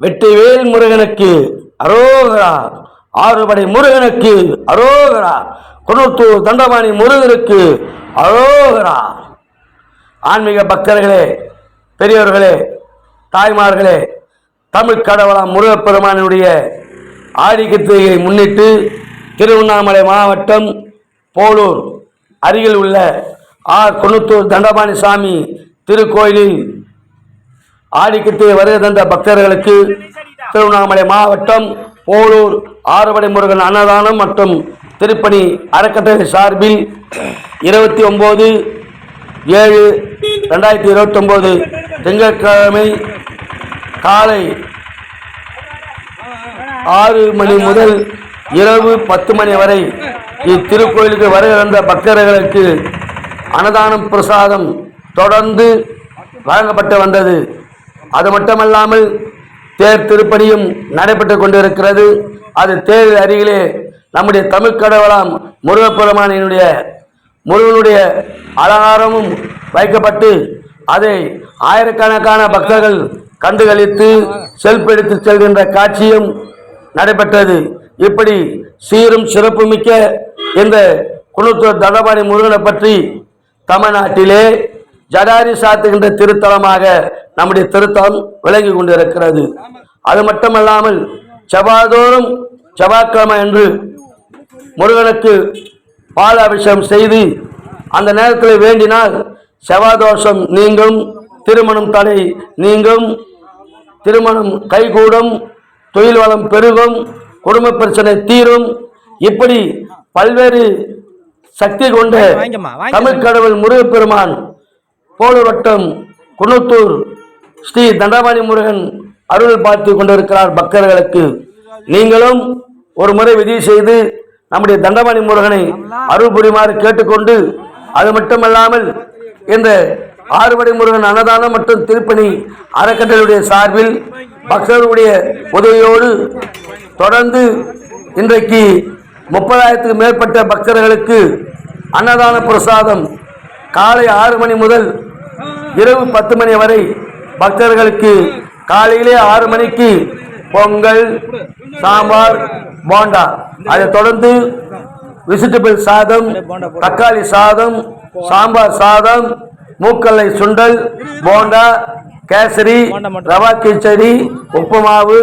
வெற்றிவேல் முருகனுக்கு அரோகரா. ஆறுபடை முருகனுக்கு அரோகரா. குணத்தூர் தண்டபாணி முருகனுக்கு அரோகரா. ஆன்மீக பக்தர்களே பெரியவர்களே தாய்மார்களே தமிழ் கடவுளாம் முருகப்பெருமானுடைய ஆடி முன்னிட்டு திருவண்ணாமலை மாவட்டம் போலூர் அருகில் உள்ள ஆர். குணத்தூர் தண்டபாணி சாமி திருக்கோயிலில் ஆடிக்கிட்டே வருகை தந்த பக்தர்களுக்கு திருவண்ணாமலை மாவட்டம் போலூர் ஆறுபடை முருகன் அன்னதானம் மற்றும் திருப்பணி அறக்கட்டளை சார்பில் இருபத்தி ஒம்பது ஏழு ரெண்டாயிரத்தி இருபத்தொம்போது திங்கட்கிழமை காலை ஆறு மணி முதல் இரவு பத்து மணி வரை இத்திருக்கோயிலுக்கு வருகை பக்தர்களுக்கு அன்னதானம் பிரசாதம் தொடர்ந்து வழங்கப்பட்டு வந்தது. அது மட்டுமல்லாமல் தேர் திருப்பணியும் நடைபெற்று கொண்டிருக்கிறது. அது தேர் அருகிலே நம்முடைய தமிழ் கடவுளாம் முருகப்பெருமானினுடைய முருகனுடைய அலங்காரமும் வைக்கப்பட்டு அதை ஆயிரக்கணக்கான பக்தர்கள் கண்டுகளித்து செல்ஃப் எடுத்து செல்கின்ற காட்சியும் நடைபெற்றது. இப்படி சீரும் சிறப்புமிக்க இந்த குணத்தூர் தண்டபாணி முருகனை பற்றி தமிழ்நாட்டிலே ஜடாரி சாத்துகின்ற திருத்தலமாக நம்முடைய திருத்தலம் விளங்கி கொண்டிருக்கிறது அது மட்டுமல்லாமல் செவ்வாதோறும் செவ்வாய்க்கிழமை என்று முருகனுக்கு பால் அபிஷேகம் செய்து அந்த நேரத்தில் வேண்டினால் செவ்வாதோஷம் நீங்கும் திருமணம் தடை நீங்கும் திருமணம் கைகூடும் தொழில் வளம் பெருகும் குடும்ப பிரச்சனை தீரும் இப்படி பல்வேறு சக்தி கொண்ட. தமிழ் கடவுள் முருகப்பெருமான் போலூர் வட்டம் குன்னத்தூர் ஸ்ரீ தண்டபாணி முருகன் அருள் பார்த்து கொண்டிருக்கிறார் பக்தர்களுக்கு. நீங்களும் ஒரு முறை விதி செய்து நம்முடைய தண்டபாணி முருகனை அருள் புரிமாறு கேட்டுக்கொண்டு அது மட்டுமல்லாமல் இந்த ஆறுபடை முருகன் அன்னதானம் மற்றும் திருப்பணி அறக்கட்டளையுடைய சார்பில் பக்தர்களுடைய உதவியோடு தொடர்ந்து இன்றைக்கு முப்பதாயிரத்துக்கு மேற்பட்ட பக்தர்களுக்கு அன்னதான பிரசாதம் காலை ஆறு மணி முதல் இரவு பத்து மணி வரை பக்தர்களுக்கு காலையிலே ஆறு மணிக்கு பொங்கல் சாம்பார் போண்டா. அதைத் தொடர்ந்து வெஜிடபிள் சாதம் தக்காளி சாதம் சாம்பார் சாதம் மூக்கல்லை சுண்டல் போண்டா கேசரி ரவா கிச்சடி உப்புமாவு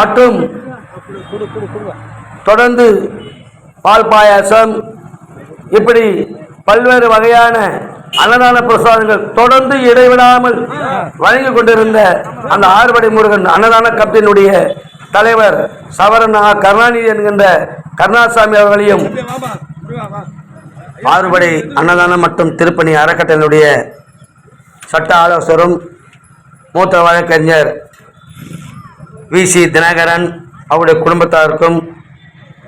மற்றும் தொடர்ந்து பால் பாயாசம். இப்படி பல்வேறு வகையான அன்னதான பிரசாதங்கள் தொடர்ந்து இடைவிடாமல் வழங்கி கொண்டிருந்த அந்த ஆறுபடை முருகன் அன்னதான கப்பினுடைய தலைவர் சவரன் ஆ. கருணாநிதி என்கின்ற கருணாசாமி அவர்களையும் ஆறுபடை அன்னதானம் மற்றும் திருப்பணி அறக்கட்டளையினுடைய சட்ட ஆலோசரும் மூத்த வழக்கறிஞர் வி சி தினகரன் அவருடைய குடும்பத்தாருக்கும்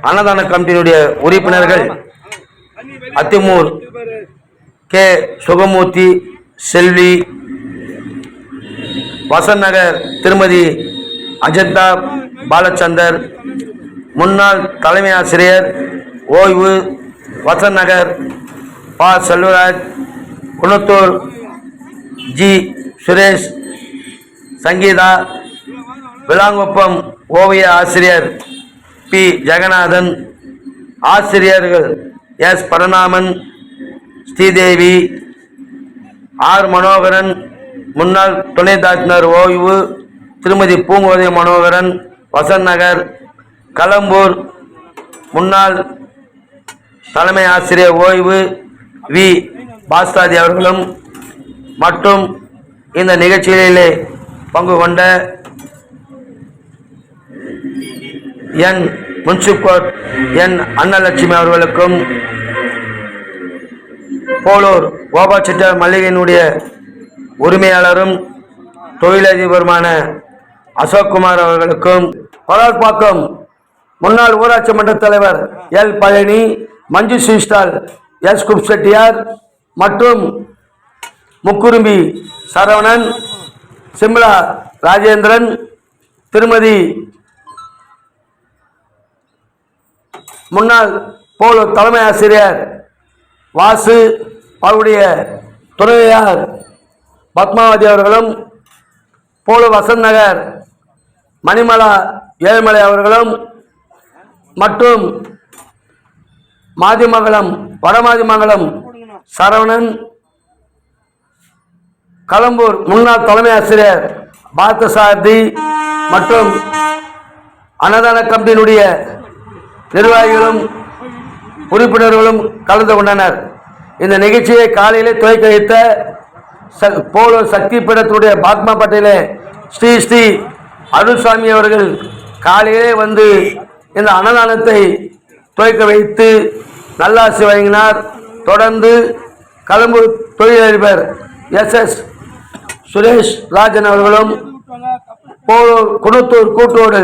அன்னதான கமிட்டியினுடைய உறுப்பினர்கள் அத்திமூர் கே. சுகமூர்த்தி செல்வி வசந்த் நகர் திருமதி அஜந்தா பாலச்சந்தர் முன்னாள் தலைமை ஆசிரியர் ஓய்வு வசந்த் நகர் பா. செல்வராஜ் குணத்தூர் ஜி. சுரேஷ் சங்கீதா விளாங்குப்பம் ஓவிய ஆசிரியர் பி. ஜெகநாதன் ஆசிரியர்கள் எஸ் பரநாமன் ஸ்ரீதேவி ஆர் மனோகரன் முன்னாள் துணை தாசினர் ஓய்வு திருமதி பூங்கோதை மனோகரன் வசந்த் நகர் கலம்பூர் முன்னாள் தலைமை ஆசிரியர் ஓய்வு வி. பாஸ்தாதி அவர்களும் மற்றும் இந்த நிகழ்ச்சிகளிலே பங்கு கொண்ட என் முன்சிப்கோட் என் அன்னலட்சுமி அவர்களுக்கும் போலூர் கோபாச்செட்டியார் மல்லிகையினுடைய உரிமையாளரும் தொழிலதிபருமான அசோக்குமார் அவர்களுக்கும் பலார்பாக்கம் முன்னாள் ஊராட்சி மன்ற தலைவர் எல் பழனி மஞ்சு ஸ்ரீஸ்டால் எஸ் குப்செட்டியார் மற்றும் முக்குரும்பி சரவணன் சிம்லா ராஜேந்திரன் திருமதி முன்னாள் போலோ தலைமை ஆசிரியர் வாசு அவருடைய துறவியார் பத்மாவதி அவர்களும் போலோ வசந்த் நகர் மணிமலா ஏழுமலை அவர்களும் மற்றும் மாதிமங்கலம் வடமாதிமங்கலம் சரவணன் கலம்பூர் முன்னாள் தலைமை ஆசிரியர் பார்த்தசாரதி மற்றும் அன்னதான கம்பெனியினுடைய நிர்வாகிகளும் உறுப்பினர்களும் கலந்து கொண்டனர். இந்த நிகழ்ச்சியை காலையிலே துவக்கி வைத்த ச- போலூர் சக்தி பீடத்துடைய பாத்மா பட்டேலே ஸ்ரீ ஸ்ரீ அருள்சாமி அவர்கள் காலையிலே வந்து இந்த அன்னதானத்தை துவக்க வைத்து நல்லாசி வழங்கினார். தொடர்ந்து களம்பூர் தொழிலதிபர் எஸ் எஸ் சுரேஷ் ராஜன் அவர்களும் போலூர் குணத்தூர் கூட்டோடு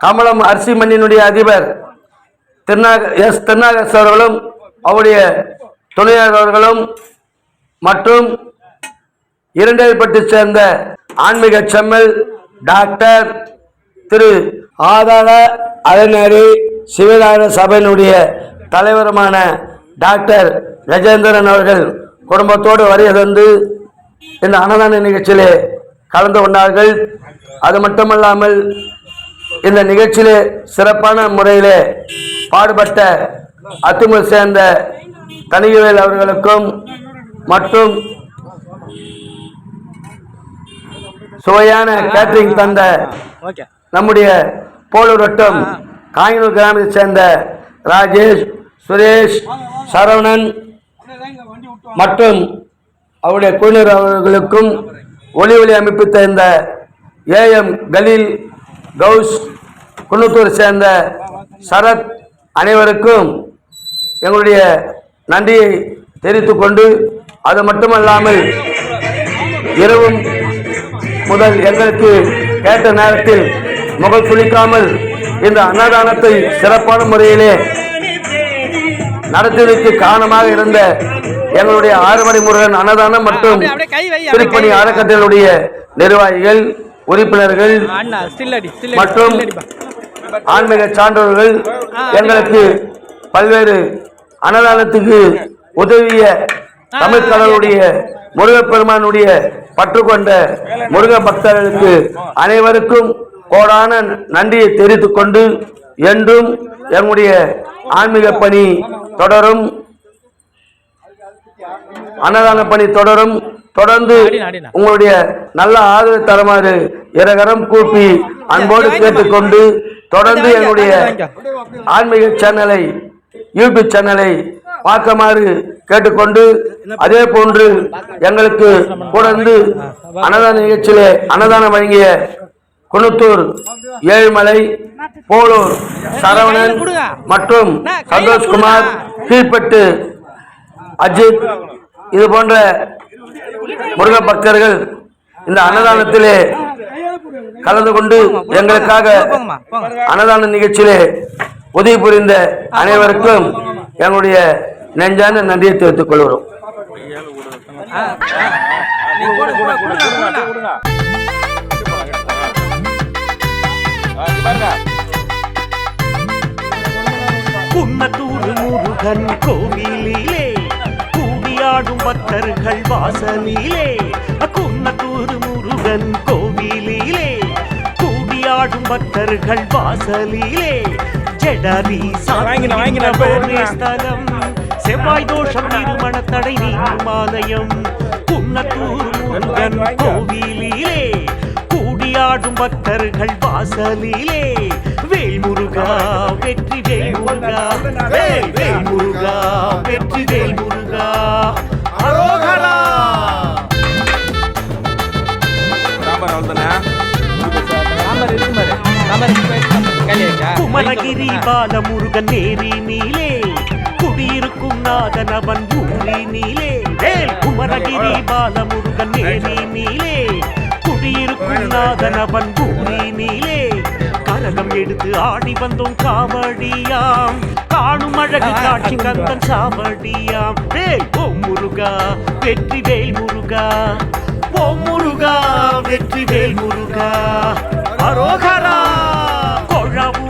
கமலம் அரிசி மண்ணினுடைய அதிபர் திருநாக எஸ் திருநாகஸ் அவர்களும் அவருடைய துணையாளர் அவர்களும் மற்றும் இரண்டேற்பட்டு சேர்ந்த ஆன்மீக செம்மல் டாக்டர் திரு ஆதார அறநெறி சிவநாயக சபையினுடைய தலைவருமான டாக்டர் கஜேந்திரன் அவர்கள் குடும்பத்தோடு வருகை இந்த அன்னதான நிகழ்ச்சியிலே கலந்து கொண்டார்கள். அது மட்டுமல்லாமல் இந்த நிகழ்ச்சியிலே சிறப்பான முறையிலே பாடுபட்ட அத்துமுறை சேர்ந்த தனிகவேல் அவர்களுக்கும் மற்றும் சுவையான கேட்டரிங் தந்த நம்முடைய போலூர் வட்டம் காயனூர் கிராமத்தை சேர்ந்த ராஜேஷ் சுரேஷ் சரவணன் மற்றும் அவருடைய குழுவினர் அவர்களுக்கும் ஒளி ஒளி அமைப்பு சேர்ந்த ஏஎம் கலீல் கவுஸ் குன்னத்தூர் சேர்ந்த சரத் அனைவருக்கும் எங்களுடைய நன்றியை தெரிவித்துக் கொண்டு அது மட்டுமல்லாமல் இரவும் முதல் எங்களுக்கு கேட்ட நேரத்தில் முகல் சுளிக்காமல் இந்த அன்னதானத்தை சிறப்பான முறையிலே நடத்துவதற்கு காரணமாக இருந்த எங்களுடைய ஆறுமணி முருகன் அன்னதானம் மற்றும் திருப்பணி. அறக்கட்டளையுடைய நிர்வாகிகள் உறுப்பினர்கள் மற்றும் ஆன்மீக சான்றோர்கள் எங்களுக்கு பல்வேறு அன்னதானத்துக்கு உதவிய தமிழ் கடவுளுடைய முருகப்பெருமானுடைய பற்று கொண்ட முருக பக்தர்களுக்கு அனைவருக்கும் கோடான நன்றியை தெரிவித்துக் கொண்டு என்றும் எங்களுடைய ஆன்மீக பணி தொடரும். அன்னதான பணி தொடரும். தொடர்ந்து உங்களுடைய நல்ல ஆதரவு தருமாறு இரகரம் கூப்பி அன்போடு கேட்டுக்கொண்டு தொடர்ந்து என்னுடைய ஆன்மீக சேனலை யூடியூப் சேனலை பார்க்குமாறு கேட்டுக்கொண்டு அதே போன்று எங்களுக்கு தொடர்ந்து அன்னதான நிகழ்ச்சியிலே அன்னதானம் வழங்கிய குணத்தூர் ஏழுமலை போலூர் சரவணன் மற்றும் சந்தோஷ்குமார் கீழ்பட்டு அஜித் இது போன்ற முருக பக்தர்கள் இந்த அன்னதானத்திலே கலந்து கொண்டு எங்களுக்காக அன்னதான நிகழ்ச்சியிலே உதவி புரிந்த அனைவருக்கும் எங்களுடைய நெஞ்சான நன்றியை தெரிவித்துக் கொள்கிறோம். குன்னத்தூர் முருகன் கோவிலிலே கூடியாடும் பக்தர்கள் வாசலிலே குன்னத்தூர் முருகன் கோவிலிலே. கூடியாடும் பக்தர்கள் வாசலிலே எடுங்க. ஸ்தலம். செவ்வாய் தோஷம் திருமண தடை நீக்கும் ஆலயம். குன்னத்தூர் முருகன் கோவிலிலே பாடும் பக்தர்கள் வாசலிலே. வேல் முருகா வெற்றி வேல் முருகா. வேல் வேல் முருகா வெற்றி வேல் முருகா. அரோகரா! நம்பர் குமரகிரி பாலமுருகன் நேரி நீலே. குடியிருக்கும் நாதன் அவன் ஊரி நீலே வேல் குமரகிரி பாலமுருகன் நேரி நீலே குடியிருக்கும் நீலே கரகம் எடுத்து ஆடி வந்தோம் காவடியாம். காணும் அழகு காட்சி கந்தன் சாவடியாம். வேல் ஓ முருகா வெற்றி வேல் முருகா. ஓ முருகா வெற்றி வேல் முருகா. அரோகரா கொழவூர்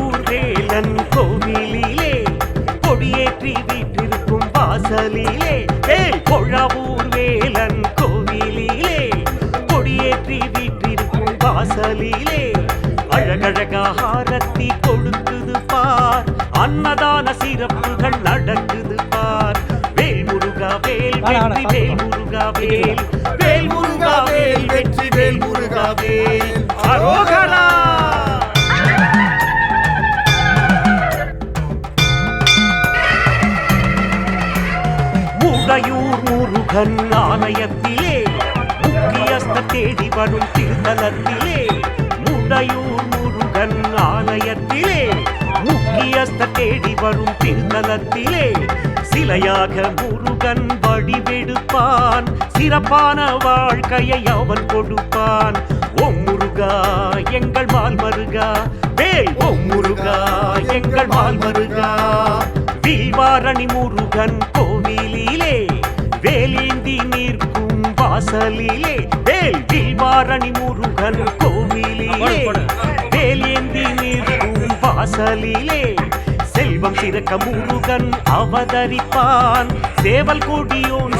வெற்றி வேல் முருகா வேல். வேல் முருகா வேல் வெற்றி வேல் முருகா வேல். அரோகரா முடையூர் முருகன் ஆலயத்திலே முக்கியஸ்த தேடி வரும் திருத்தலத்திலே முடையூர் முருகன் ஆலயத்திலே முக்கியஸ்த தேடி வரும் திருத்தலத்திலே சிலையாக முருகன் வடிவெடுப்பான். சிறப்பான வாழ்க்கையை அவன் கொடுப்பான். ஓம் முருகா எங்கள் மால் மருகா. வேல் ஓம் முருகா எங்கள் மால் மருகா. வில்வாரணி முருகன் கோவிலிலே வேலேந்தி நிற்கும் வாசலிலே. வேல் வில்வாரணி முருகன் கோவிலிலே வேலேந்தி நிற்கும் வாசலிலே. செல்வம் சிறக்க முருகன் அவதரிப்பான். சேவல் கொடியோன்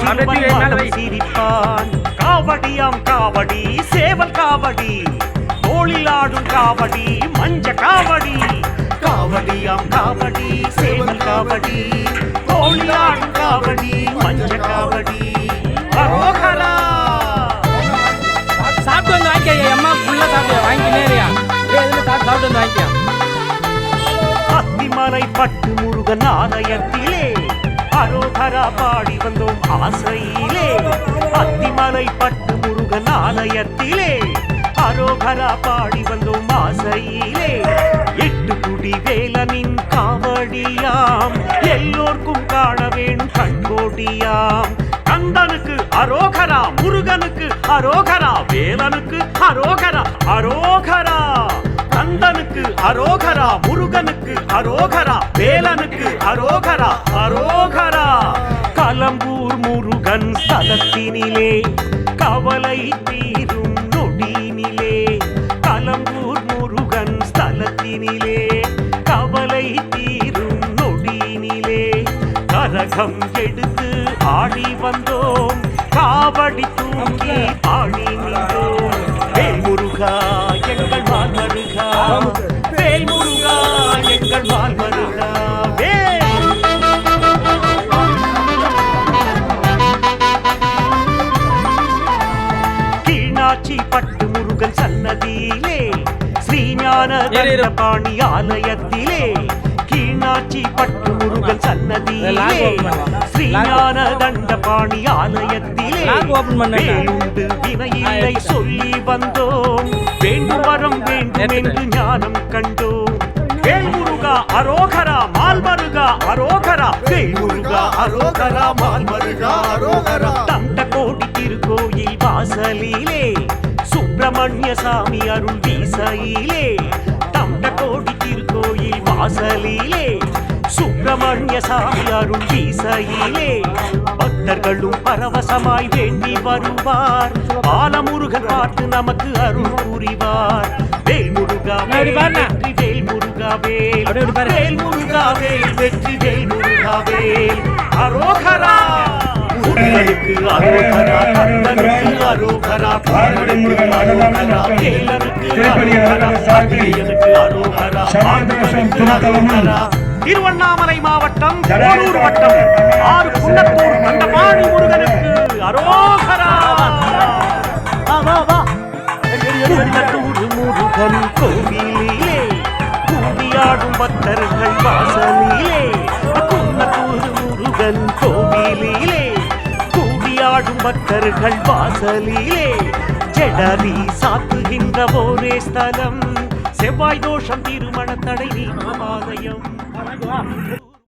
சிரிப்பான். காவடியாம் காவடி சேவல் காவடி. தோளில் ஆடும் காவடி மஞ்ச காவடி. காவடியாம் காவடி சேவல் காவடி. தோளில் ஆடும் காவடி மஞ்ச காவடி. சாப்பிட்டு வந்து வாங்கிக்க அம்மா ஃபுல்லா சாப்பிடு வாங்கிக்கினே இருக்கியா ஏய் எதுவுமே சாப்பிட்டு சாப்பிட்டு வந்து வாங்கிக்க? அத்திமலை பட்டு முருகன் ஆலயத்திலே அரோகரா பாடி வந்தோம் ஆசையிலே. அத்திமலை பட்டு முருகன் ஆலயத்திலே அரோகரா பாடி வந்தோம் ஆசையிலே. எட்டு குடி வேலனின் காவடியாம் எல்லோர்க்கும் காண வேணும் கண்கோடியாம். கந்தனுக்கு அரோகரா முருகனுக்கு அரோகரா வேலனுக்கு அரோகரா அரோகரா. கந்தனுக்கு அரோகரா முருகனுக்கு அரோகரா வேலனுக்கு அரோகரா அரோகரா. கலம்பூர் முருகன் ஸ்தலத்தினிலே கவலை தீரும் நொடியினிலே. கலம்பூர் முருகன் ஸ்தலத்தினிலே கவலை தீரும் நொடியினிலே. கரகம் எடுத்து ஆடி வந்தோம் காவடி தூங்கி ஆடி நின்றோம். முருகா எங்கள் மால் வேல் முருகா எங்கள் வேல் கீழாச்சி பட்டு முருகன் சன்னதியிலே ஸ்ரீஞான. பாணி ஆலயத்திலே கீழாச்சி பட்டு முருகன் சன்னதியிலே. ஸ்ரீஞான தண்டபாணி ஆலயத்திலே. வேலுண்டு வினையில்லை சொல்லி வந்தோம் வேண்டும் வரம் வேண்டும் என்று மனம் கண்டோம் வேல்முருகா அரோகரா மால்மருகா அரோகரா வேல்முருகா அரோகரா மால்மருகா அரோகரா. தந்த கோடி திருக்கோயில் வாசலிலே சுப்பிரமணிய சாமி அருள் வீசையிலே தந்த கோடி திருக்கோயில் வாசலிலே சுப்பிரமணிய சாமி அருள் வீசையிலே. பக்தர்களும் பரவசமாய் வேண்டி வருவார். பாலமுருகன் பார்த்து நமக்கு அருள் புரிவார். வேல்முருகன் முருகா. வெற்றி வேல் முருகா வேல் அப்படி இப்படி பாரு. வேல் முருகா வேல் வெற்றி வேல் முருகா வேல் அரோகரா முருகனுக்கு கந்தனுக்கு வேலனுக்கு. திருவண்ணாமலை மாவட்டம் போரூர் வட்டம் ஆறு குன்னத்தூர் தண்டபாணி மகள் வாசலிலே. ஜடரி சாத்துகின்ற ஒரே ஸ்தலம். செவ்வாய் தோஷம் திருமண தடை நீக்கும் ஆலயம்